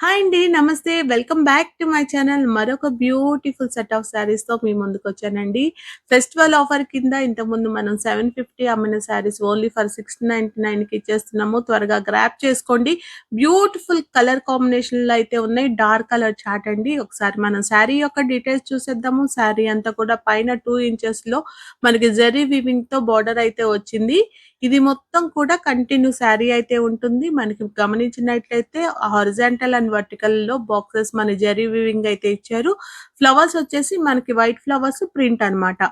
Hi అండి. నమస్తే. Welcome back to my channel. మరొక బ్యూటిఫుల్ సెట్ ఆఫ్ శారీస్‌తో మీ ముందుకొచ్చానండి. ఫెస్టివల్ ఆఫర్ కింద ఇంతకుముందు మనం 750 అమ్మిన శారీస్ ఓన్లీ ఫర్ 699కి ఇచ్చేస్తున్నాము. త్వరగా గ్రాప్ చేసుకోండి. బ్యూటిఫుల్ కలర్ కాంబినేషన్‌లో అయితే ఉన్నాయి. డార్క్ కలర్ చాట్ అండి. ఒకసారి మనం శారీ యొక్క డీటెయిల్స్ చూసేద్దాము. శారీ అంతా కూడా పైన 2 ఇంచెస్‌లో మనకి జరీ వీవింగ్‌తో బోర్డర్ అయితే వచ్చింది. ఇది మొత్తం కూడా కంటిన్యూ శారీ అయితే ఉంటుంది. మనకి గమనించినట్లయితే హారిజాంటల్ అండ్ వర్టికల్లో బాక్సెస్ మన జరీ వివింగ్ అయితే ఇచ్చారు. ఫ్లవర్స్ వచ్చేసి మనకి వైట్ ఫ్లవర్స్ ప్రింట్ అన్నమాట.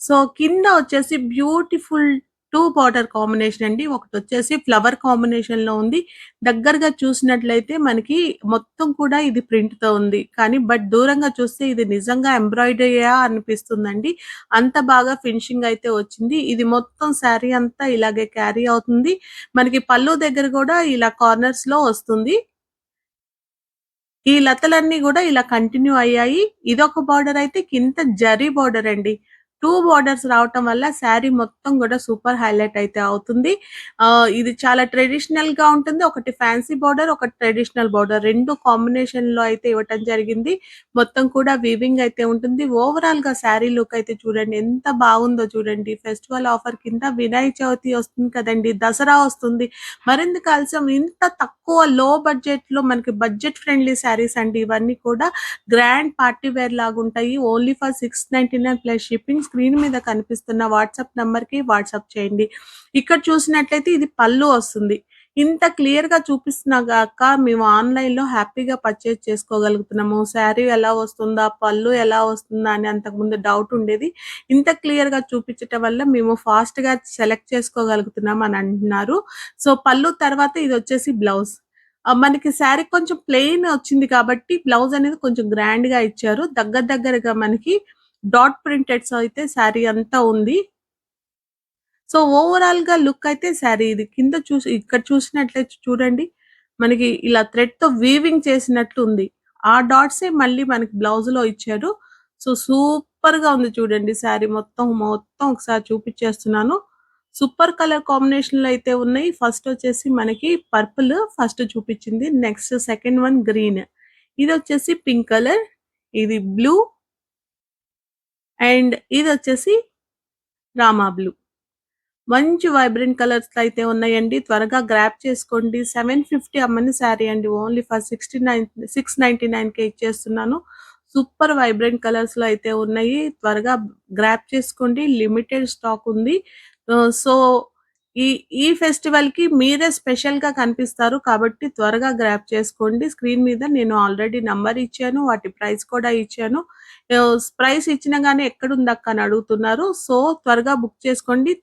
సో, కింద వచ్చేసి బ్యూటిఫుల్ టూ బార్డర్ కాంబినేషన్ అండి. ఒకటి వచ్చేసి ఫ్లవర్ కాంబినేషన్లో ఉంది. దగ్గరగా చూసినట్లయితే మనకి మొత్తం కూడా ఇది ప్రింట్తో ఉంది. కానీ బట్ దూరంగా చూస్తే ఇది నిజంగా ఎంబ్రాయిడరీయా అనిపిస్తుందండి. అంత బాగా ఫినిషింగ్ అయితే వచ్చింది. ఇది మొత్తం శారీ అంతా ఇలాగే క్యారీ అవుతుంది. మనకి పళ్ళు దగ్గర కూడా ఇలా కార్నర్స్లో వస్తుంది. ఈ లతలన్నీ కూడా ఇలా కంటిన్యూ అయ్యాయి. ఇదొక బార్డర్ అయితే కింద జరీ బార్డర్ అండి. టూ బార్డర్స్ రావటం వల్ల శారీ మొత్తం కూడా సూపర్ హైలైట్ అయితే అవుతుంది. ఇది చాలా ట్రెడిషనల్గా ఉంటుంది. ఒకటి ఫ్యాన్సీ బార్డర్, ఒకటి ట్రెడిషనల్ బార్డర్ 2 కాంబినేషన్‌లో అయితే ఇవ్వటం జరిగింది. మొత్తం కూడా వీవింగ్ అయితే ఉంటుంది. ఓవరాల్గా శారీ లుక్ అయితే చూడండి ఎంత బాగుందో చూడండి. ఫెస్టివల్ ఆఫర్ కింద వినాయక చవితి వస్తుంది కదండి దసరా వస్తుంది. మరెందుకు ఆలస్యం ఇంత తక్కువ లో బడ్జెట్లో మనకి బడ్జెట్ ఫ్రెండ్లీ శారీస్ అండి ఇవన్నీ కూడా గ్రాండ్ పార్టీ వేర్ లాగా ఉంటాయి only for 699 plus shipping. Screen మీద కనిపిస్తున్న వాట్సాప్ నంబర్‌కి వాట్సాప్ చేయండి. ఇక్కడ చూసినట్లయితే ఇది పళ్ళు వస్తుంది. ఇంత క్లియర్‌గా చూపిస్తున్నా గాక మేము ఆన్‌లైన్‌లో హ్యాపీగా పర్చేజ్ చేసుకోగలుగుతున్నాము. శారీ ఎలా వస్తుందా? పళ్ళు ఎలా వస్తుందా? అని అంతకుముందు డౌట్ ఉండేది. ఇంత క్లియర్‌గా చూపించటం వల్ల మేము ఫాస్ట్‌గా సెలెక్ట్ చేసుకోగలుగుతున్నాం అని అంటున్నారు. సో, పళ్ళు తర్వాత ఇది వచ్చేసి బ్లౌజ్. మనకి శారీ కొంచెం ప్లెయిన్ వచ్చింది కాబట్టి బ్లౌజ్ అనేది కొంచెం గ్రాండ్‌గా ఇచ్చారు. దగ్గర దగ్గరగా మనకి డాట్ ప్రింటెడ్స్ అయితే శారీ అంతా ఉంది. సో, ఓవరాల్గా లుక్ అయితే శారీ ఇది. కింద చూసి ఇక్కడ చూసినట్లయితే చూడండి. మనకి ఇలా థ్రెడ్తో వీవింగ్ చేసినట్లు ఉంది. ఆ డాట్సే మళ్ళీ మనకి బ్లౌజ్లో ఇచ్చారు. సో, సూపర్గా ఉంది చూడండి శారీ మొత్తం. మొత్తం ఒకసారి చూపించేస్తున్నాను. సూపర్ కలర్ కాంబినేషన్లు అయితే ఉన్నాయి. ఫస్ట్ వచ్చేసి మనకి పర్పుల్ ఫస్ట్ చూపించింది. Next second one green. ఇది వచ్చేసి పింక్ కలర్. ఇది బ్లూ. అండ్ ఇది వచ్చేసి రామా బ్లూ. మంచి వైబ్రెంట్ కలర్స్ అయితే ఉన్నాయండి. త్వరగా గ్రాప్ చేసుకోండి. 750 అమ్మని శారీ అండి. ఓన్లీ ఫర్ 69 699కే ఇచ్చేస్తున్నాను. సూపర్ వైబ్రెంట్ కలర్స్‌లో అయితే ఉన్నాయి. త్వరగా గ్రాప్ చేసుకోండి. లిమిటెడ్ స్టాక్ ఉంది. సో, ఈ ఈ ఫెస్టివల్కి మీరే స్పెషల్‌గా కనిపిస్తారు. కాబట్టి త్వరగా గ్రాప్ చేసుకోండి. స్క్రీన్ మీద నేను ఆల్రెడీ నంబర్ ఇచ్చాను. వాటి ప్రైస్ కూడా ఇచ్చాను. ప్రైస్ ఇచ్చిన గాని ఎక్కడుందక్క అని అడుగుతున్నారు. సో, త్వరగా బుక్ చేసుకోండి.